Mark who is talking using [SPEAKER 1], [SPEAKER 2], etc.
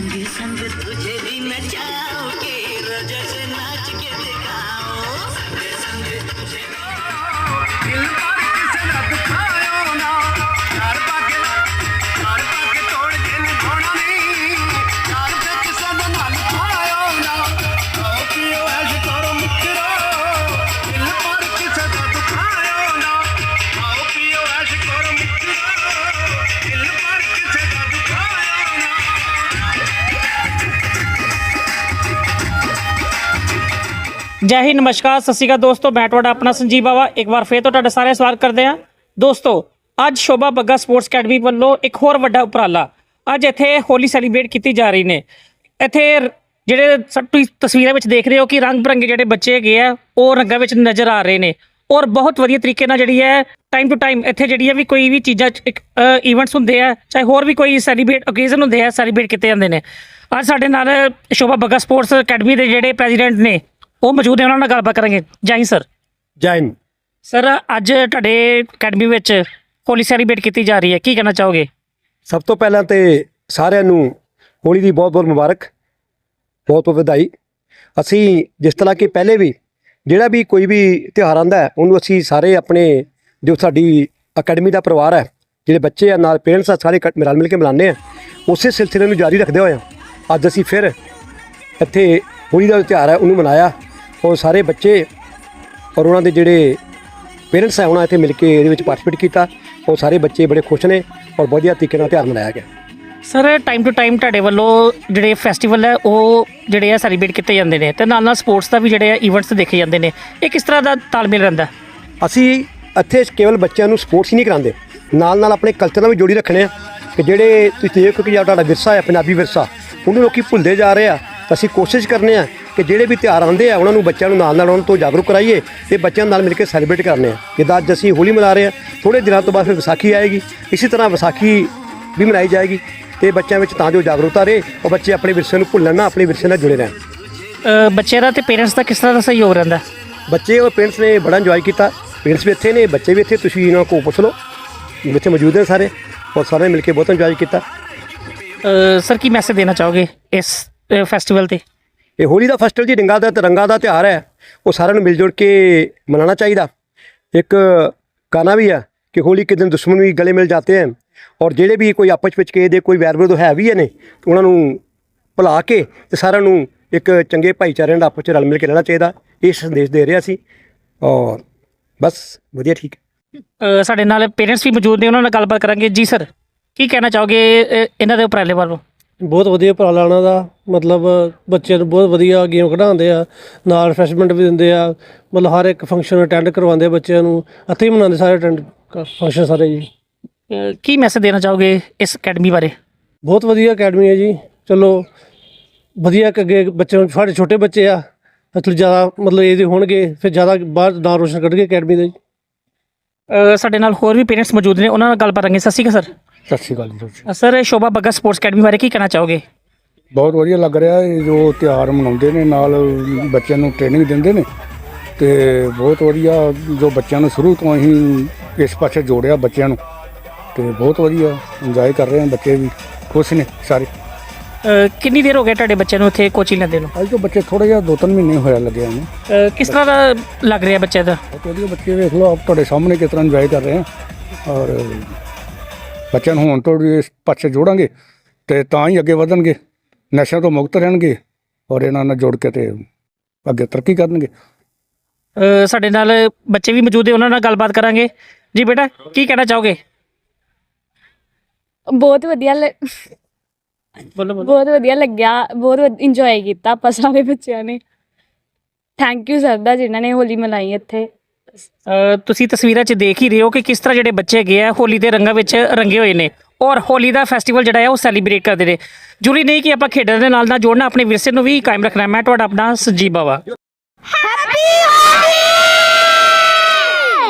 [SPEAKER 1] संग संग तुझे भी मैं चाहो के रजा से नाच के दिखाओ संग संग तुझे
[SPEAKER 2] दिल
[SPEAKER 3] ਜੈ ਹਿੰਦ, ਨਮਸਕਾਰ, ਸਤਿ ਸ਼੍ਰੀ ਅਕਾਲ ਦੋਸਤੋ, ਮੈਂ ਤੁਹਾਡਾ ਆਪਣਾ ਸੰਜੀਵ ਬਾਵਾ। ਇੱਕ ਵਾਰ ਫੇਰ ਤੋਂ ਤੁਹਾਡਾ ਸਾਰਿਆਂ ਸਵਾਗਤ ਕਰਦੇ ਹਾਂ। ਦੋਸਤੋ, ਅੱਜ ਸ਼ੋਭਾ ਬੱਗਾ ਸਪੋਰਟਸ ਅਕੈਡਮੀ ਵੱਲੋਂ ਇੱਕ ਹੋਰ ਵੱਡਾ ਉਪਰਾਲਾ। ਅੱਜ ਇੱਥੇ ਹੋਲੀ ਸੈਲੀਬ੍ਰੇਟ ਕੀਤੀ ਜਾ ਰਹੀ ਨੇ। ਇੱਥੇ ਜਿਹੜੇ ਤੁਸੀਂ ਤਸਵੀਰਾਂ ਵਿੱਚ ਦੇਖ ਰਹੇ ਹੋ ਕਿ ਰੰਗ ਬਰੰਗੇ ਜਿਹੜੇ ਬੱਚੇ ਹੈਗੇ ਆ, ਉਹ ਰੰਗਾਂ ਵਿੱਚ ਨਜ਼ਰ ਆ ਰਹੇ ਨੇ। ਔਰ ਬਹੁਤ ਵਧੀਆ ਤਰੀਕੇ ਨਾਲ ਜਿਹੜੀ ਹੈ ਟਾਈਮ ਟੂ ਟਾਈਮ ਇੱਥੇ ਜਿਹੜੀ ਹੈ ਵੀ ਕੋਈ ਵੀ ਚੀਜ਼ਾਂ ਇਵੈਂਟਸ ਹੁੰਦੇ ਆ, ਚਾਹੇ ਹੋਰ ਵੀ ਕੋਈ ਸੈਲੀਬ੍ਰੇਟ ਓਕੇਜ਼ਨ ਹੁੰਦੇ ਆ ਸੈਲੀਬ੍ਰੇਟ ਕੀਤੇ ਜਾਂਦੇ ਨੇ। ਅੱਜ ਸਾਡੇ ਨਾਲ ਸ਼ੋਭਾ ਬੱਗਾ ਸਪੋਰਟਸ ਅਕੈਡਮੀ ਦੇ ਜਿਹੜੇ ਪ੍ਰੈਜ਼ੀਡੈਂਟ ਨੇ ਉਹ ਮੌਜੂਦ ਨੇ ਉਹਨਾਂ ਨਾਲ ਗੱਲਬਾਤ ਕਰਾਂਗੇ। ਜੈ ਹਿੰਦ ਸਰ।
[SPEAKER 4] ਜੈਨ
[SPEAKER 3] ਸਰ ਅੱਜ ਤੁਹਾਡੇ ਅਕੈਡਮੀ ਵਿੱਚ ਹੋਲੀ ਸੈਲੀਬ੍ਰੇਟ ਕੀਤੀ ਜਾ ਰਹੀ ਹੈ। ਕੀ ਕਹਿਣਾ ਚਾਹੋਗੇ?
[SPEAKER 4] ਸਭ ਤੋਂ ਪਹਿਲਾਂ ਤੇ ਸਾਰਿਆਂ ਨੂੰ ਹੋਲੀ ਦੀ ਬਹੁਤ ਬਹੁਤ ਮੁਬਾਰਕ ਬਹੁਤ ਬਹੁਤ ਵਧਾਈ। ਅਸੀਂ ਜਿਸ ਤਰ੍ਹਾਂ ਕਿ ਪਹਿਲੇ ਵੀ ਜਿਹੜਾ ਵੀ ਕੋਈ ਵੀ ਤਿਉਹਾਰ ਆਂਦਾ ਉਹਨੂੰ ਅਸੀਂ ਸਾਰੇ ਆਪਣੇ ਜੋ ਸਾਡੀ ਅਕੈਡਮੀ ਦਾ ਪਰਿਵਾਰ ਹੈ ਜਿਹੜੇ ਬੱਚੇ ਆ ਨਾਲ ਪੇਰੈਂਟਸ ਆ ਸਾਰੇ ਰਲ ਮਿਲ ਕੇ ਮਨਾਉਂਦੇ ਆ ਉਸੇ ਸਿਲਸਿਲੇ ਨੂੰ ਜਾਰੀ ਰੱਖਦੇ ਹੋਏ ਅੱਜ ਅਸੀਂ ਫਿਰ ਇੱਥੇ ਹੋਲੀ ਦਾ ਤਿਉਹਾਰ ਹੈ ਉਹਨੂੰ ਮਨਾਇਆ। ਔਰ ਸਾਰੇ ਬੱਚੇ ਔਰ ਉਹਨਾਂ ਦੇ ਜਿਹੜੇ ਪੇਰੈਂਟਸ ਹੈ ਉਹਨਾਂ ਇੱਥੇ ਮਿਲ ਕੇ ਇਹਦੇ ਵਿੱਚ ਪਾਰਟਿਸਿਪੇਟ ਕੀਤਾ। ਔਰ ਸਾਰੇ ਬੱਚੇ ਬੜੇ ਖੁਸ਼ ਨੇ ਔਰ ਵਧੀਆ ਤਰੀਕੇ ਨਾਲ ਤਿਉਹਾਰ ਮਨਾਇਆ ਗਿਆ।
[SPEAKER 3] ਸਰ ਟਾਈਮ ਟੂ ਟਾਈਮ ਤੁਹਾਡੇ ਵੱਲੋਂ ਜਿਹੜੇ ਫੈਸਟੀਵਲ ਹੈ ਉਹ ਜਿਹੜੇ ਆ ਸੈਲੀਬ੍ਰੇਟ ਕੀਤੇ ਜਾਂਦੇ ਨੇ ਤੇ ਨਾਲ ਨਾਲ ਸਪੋਰਟਸ ਦਾ ਵੀ ਜਿਹੜੇ ਆ ਇਵੈਂਟਸ ਦੇਖੇ ਜਾਂਦੇ ਨੇ। ਇਹ ਕਿਸ ਤਰ੍ਹਾਂ ਦਾ ਤਾਲਮੇਲ ਰਹਿੰਦਾ?
[SPEAKER 4] ਅਸੀਂ ਇੱਥੇ ਕੇਵਲ ਬੱਚਿਆਂ ਨੂੰ ਸਪੋਰਟਸ ਹੀ ਨਹੀਂ ਕਰਾਉਂਦੇ। ਨਾਲ ਨਾਲ ਆਪਣੇ ਕਲਚਰ ਨਾਲ ਵੀ ਜੋੜੀ ਰੱਖਣੇ ਆ ਕਿ ਜਿਹੜੇ ਤੁਸੀਂ ਦੇਖੋ ਕਿ ਜਿਹੜਾ ਤੁਹਾਡਾ ਵਿਰਸਾ ਹੈ ਪੰਜਾਬੀ ਵਿਰਸਾ। ਉਹਨੂੰ ਲੋਕੀ ਭੁੱਲਦੇ ਜਾ ਰਹੇ ਆ। ਤਾਂ ਅਸੀਂ ਕੋਸ਼ਿਸ਼ ਕਰਨੇ ਆ ਕਿ ਜਿਹੜੇ ਵੀ ਤਿਉਹਾਰ ਆਉਂਦੇ ਆ ਉਹਨਾਂ ਨੂੰ ਬੱਚਿਆਂ ਨੂੰ ਨਾਲ ਨਾਲ ਉਹਨਾਂ ਤੋਂ ਜਾਗਰੂਕ ਕਰਾਈਏ ਤੇ ਬੱਚਿਆਂ ਨਾਲ ਮਿਲ ਕੇ ਸੈਲੀਬ੍ਰੇਟ ਕਰਨੇ ਆ। ਜਿੱਦਾਂ ਅੱਜ ਅਸੀਂ ਹੋਲੀ ਮਨਾ ਰਹੇ ਆ ਥੋੜੇ ਦਿਨਾਂ ਤੋਂ ਬਾਅਦ ਫਿਰ ਵਿਸਾਖੀ ਆਏਗੀ। ਇਸੇ ਤਰ੍ਹਾਂ ਵਿਸਾਖੀ ਵੀ ਮਨਾਈ ਜਾਏਗੀ ਤੇ ਬੱਚਿਆਂ ਵਿੱਚ ਤਾਂ ਜੋ ਜਾਗਰੂਕਤਾ ਰਹੇ ਉਹ ਬੱਚੇ ਆਪਣੇ ਵਿਰਸੇ ਨੂੰ ਭੁੱਲਣ ਨਾ ਆਪਣੇ ਵਿਰਸੇ ਨਾਲ ਜੁੜੇ ਰਹਿਣ।
[SPEAKER 3] ਬੱਚਿਆਂ ਦਾ ਤੇ ਪੇਰੈਂਟਸ ਦਾ ਕਿਸ ਤਰ੍ਹਾਂ ਦਾ ਸਹਿਯੋਗ ਰਹਿੰਦਾ?
[SPEAKER 4] ਬੱਚੇ ਔਰ ਪੇਰੈਂਟਸ ਨੇ ਬੜਾ ਇੰਜੋਏ ਕੀਤਾ। ਪੇਰੈਂਟਸ ਵੀ ਇੱਥੇ ਨੇ ਬੱਚੇ ਵੀ ਇੱਥੇ ਤੁਸੀਂ ਇਹਨਾਂ ਕੋਲ ਪੁੱਛ ਲਓ। ਬੱਚੇ ਮੌਜੂਦ ਨੇ ਸਾਰੇ ਔਰ ਸਾਰੇ ਮਿਲ ਕੇ ਬਹੁਤ ਇੰਜੋਏ ਕੀਤਾ।
[SPEAKER 3] ਸਰ ਕੀ ਮੈਸੇਜ ਦੇਣਾ ਚਾਹੋਗੇ ਇਸ ਫੈਸਟੀਵਲ ਤੇ?
[SPEAKER 4] ਇਹ ਹੋਲੀ ਦਾ ਫੈਸਟੀਵਲ ਜੀ ਰੰਗਾਂ ਦਾ ਤੇ ਰੰਗਾਂ ਦਾ ਤਿਉਹਾਰ ਹੈ, ਉਹ ਸਾਰਿਆਂ ਨੂੰ ਮਿਲ ਜੁਲ ਕੇ ਮਨਾਉਣਾ ਚਾਹੀਦਾ। ਇੱਕ ਗਾਣਾ ਵੀ ਹੈ ਕਿ ਹੋਲੀ ਕੇ ਦਿਨ ਦੁਸ਼ਮਣ ਵੀ ਗਲੇ ਮਿਲ ਜਾਂਦੇ ਹਨ ਔਰ ਜਿਹੜੇ ਵੀ ਕੋਈ ਆਪਸ ਵਿੱਚ ਕਿਸੇ ਦੇ ਕੋਈ ਵੈਰ ਵਿਰੋਧ ਹੈ ਵੀ ਨੇ ਉਹਨਾਂ ਨੂੰ ਭੁਲਾ ਕੇ ਤੇ ਸਾਰਿਆਂ ਨੂੰ ਇੱਕ ਚੰਗੇ ਭਾਈਚਾਰੇ ਨਾਲ ਆਪਸ ਵਿੱਚ ਰਲ ਮਿਲ ਕੇ ਰਹਿਣਾ ਚਾਹੀਦਾ, ਇਹ ਸੰਦੇਸ਼ ਦੇ ਰਿਹਾ ਸੀ ਔਰ ਬਸ ਵਧੀਆ ਠੀਕ ਹੈ।
[SPEAKER 3] ਸਾਡੇ ਨਾਲ ਪੇਰੈਂਟਸ ਵੀ ਮੌਜੂਦ ਨੇ, ਉਹਨਾਂ ਨਾਲ ਗੱਲਬਾਤ ਕਰਾਂਗੇ। ਜੀ ਸਰ ਕੀ ਕਹਿਣਾ ਚਾਹੋਗੇ ਇਹਨਾਂ ਦੇ ਉਪਰਾਲੇ ਵੱਲੋਂ?
[SPEAKER 5] ਬਹੁਤ ਵਧੀਆ ਉਪਰਾਲਾ ਉਹਨਾਂ ਦਾ। ਮਤਲਬ ਬੱਚਿਆਂ ਨੂੰ ਬਹੁਤ ਵਧੀਆ ਗੇਮ ਖਿਡਾਉਂਦੇ ਆ। ਨਾਲ ਰਿਫਰੈਸ਼ਮੈਂਟ ਵੀ ਦਿੰਦੇ ਆ। ਮਤਲਬ ਹਰ ਇੱਕ ਫੰਕਸ਼ਨ ਅਟੈਂਡ ਕਰਵਾਉਂਦੇ ਬੱਚਿਆਂ ਨੂੰ। ਇੱਥੇ ਹੀ ਮਨਾਉਂਦੇ ਸਾਰੇ ਅਟੈਂਡ ਫੰਕਸ਼ਨ ਸਾਰੇ ਜੀ।
[SPEAKER 3] ਕੀ ਮੈਸੇਜ ਦੇਣਾ ਚਾਹੋਗੇ ਇਸ ਅਕੈਡਮੀ ਬਾਰੇ?
[SPEAKER 5] ਬਹੁਤ ਵਧੀਆ ਅਕੈਡਮੀ ਹੈ ਜੀ। ਚਲੋ ਵਧੀਆ ਕਿ ਅੱਗੇ ਬੱਚਿਆਂ ਨੂੰ ਸਾਡੇ ਛੋਟੇ ਬੱਚੇ ਆ। ਅਸਲ ਜ਼ਿਆਦਾ ਮਤਲਬ ਇਹਦੇ ਹੋਣਗੇ ਫਿਰ ਜ਼ਿਆਦਾ ਬਾਹਰ ਨਾਂ ਰੋਸ਼ਨ ਕਰਨਗੇ ਅਕੈਡਮੀ ਦਾ। ਜੀ
[SPEAKER 3] ਸਾਡੇ ਨਾਲ ਹੋਰ ਵੀ ਪੇਰੈਂਟਸ ਮੌਜੂਦ ਨੇ। ਉਹਨਾਂ ਨਾਲ ਗੱਲ ਕਰਾਂਗੇ। ਸਤਿ ਸ਼੍ਰੀ ਅਕਾਲ
[SPEAKER 4] ਸਤਿ ਸ਼੍ਰੀ ਅਕਾਲ ਜੀ
[SPEAKER 3] sir sir Shobha Bagga sports academy ਬਾਰੇ ਕੀ ਕਹਿਣਾ ਚਾਹੋਗੇ?
[SPEAKER 6] ਬਹੁਤ ਵਧੀਆ ਲੱਗ ਰਿਹਾ ਇਹ ਜੋ ਤਿਉਹਾਰ ਮਨਾਉਂਦੇ ਨੇ ਨਾਲ ਬੱਚਿਆਂ ਨੂੰ ਟ੍ਰੇਨਿੰਗ ਦਿੰਦੇ ਨੇ ਤੇ ਬਹੁਤ ਵਧੀਆ ਜੋ ਬੱਚਿਆਂ ਨੂੰ ਸ਼ੁਰੂ ਤੋਂ ਹੀ ਇਸ ਪਾਸੇ ਜੋੜਿਆ ਬੱਚਿਆਂ ਨੂੰ ਤੇ ਬਹੁਤ ਵਧੀਆ ਇੰਜੋਏ ਕਰ ਰਹੇ ਹਨ ਬੱਚੇ ਵੀ ਖੁਸ਼ ਨੇ ਸਾਰੇ।
[SPEAKER 3] ਅ, ਕਿੰਨੀ ਦੇਰ ਹੋ ਗਈ ਤੁਹਾਡੇ ਬੱਚਿਆਂ ਨੂੰ ਇੱਥੇ ਕੋਚਿੰਗ ਲੈਂਦੇ ਨੂੰ?
[SPEAKER 6] ਅੱਜ ਤੋਂ ਬੱਚੇ ਥੋੜਾ ਜਿਹਾ ਦੋ ਤਿੰਨ ਮਹੀਨੇ ਹੋਇਆ ਲੱਗਿਆ ਨੇ।
[SPEAKER 3] ਅ, ਕਿਸ ਤਰ੍ਹਾਂ ਦਾ ਲੱਗ ਰਿਹਾ ਬੱਚੇ ਦਾ?
[SPEAKER 6] ਬਹੁਤ ਵਧੀਆ ਬੱਚੇ ਵੇਖ ਲਓ ਆਪ ਤੁਹਾਡੇ ਸਾਹਮਣੇ ਕਿਸ ਤਰ੍ਹਾਂ ਇੰਜੋਏ ਕਰ ਰਹੇ ਹਨ ਔਰ ਬੱਚਿਆਂ ਨੂੰ ਹੁਣ ਤੋਂ ਇਸ ਪਾਸੇ ਜੋੜਾਂਗੇ ਤੇ ਤਾਂ ਹੀ ਅੱਗੇ ਵਧਣਗੇ ਨਸ਼ਿਆਂ ਤੋਂ ਮੁਕਤ ਰਹਿਣਗੇ ਔਰ ਇਹਨਾਂ ਨਾਲ ਜੁੜ ਕੇ ਤੇ ਅੱਗੇ ਤਰੱਕੀ ਕਰਨਗੇ।
[SPEAKER 3] ਸਾਡੇ ਨਾਲ ਬੱਚੇ ਵੀ ਮੌਜੂਦ ਨੇ ਉਹਨਾਂ ਨਾਲ ਗੱਲਬਾਤ ਕਰਾਂਗੇ। ਜੀ ਬੇਟਾ ਕੀ ਕਹਿਣਾ ਚਾਹੋਗੇ?
[SPEAKER 7] ਬਹੁਤ ਵਧੀਆ ਲ-
[SPEAKER 3] ਬੋਲੋ ਬੋਲੋ।
[SPEAKER 7] ਬਹੁਤ ਵਧੀਆ ਲੱਗਿਆ ਬਹੁਤ ਇੰਜੋਏ ਕੀਤਾ ਆਪਾਂ ਸਾਰੇ ਬੱਚਿਆਂ ਨੇ। ਥੈਂਕ ਯੂ ਸਰ ਦਾ ਜਿਨ੍ਹਾਂ ਨੇ ਹੋਲੀ ਮਨਾਈ ਇੱਥੇ।
[SPEAKER 3] ਤੁਸੀਂ ਤਸਵੀਰਾਂ 'ਚ ਦੇਖ ਹੀ ਰਹੇ ਹੋ ਕਿ ਕਿਸ ਤਰ੍ਹਾਂ ਜਿਹੜੇ ਬੱਚੇ ਹੈਗੇ ਆ, ਹੋਲੀ ਦੇ ਰੰਗਾਂ ਵਿੱਚ ਰੰਗੇ ਹੋਏ ਨੇ ਔਰ ਹੋਲੀ ਦਾ ਫੈਸਟੀਵਲ ਜਿਹੜਾ ਹੈ ਉਹ ਸੈਲੀਬ੍ਰੇਟ ਕਰਦੇ ਨੇ। ਜ਼ਰੂਰੀ ਨਹੀਂ ਕਿ ਆਪਾਂ ਖੇਡਾਂ ਦੇ ਨਾਲ ਨਾਲ ਜੋੜਨਾ, ਆਪਣੇ ਵਿਰਸੇ ਨੂੰ ਵੀ ਕਾਇਮ ਰੱਖਣਾ। ਮੈਂ ਤੁਹਾਡਾ ਆਪਣਾ ਸੰਜੀਵ ਬਾਵਾ।
[SPEAKER 8] Happy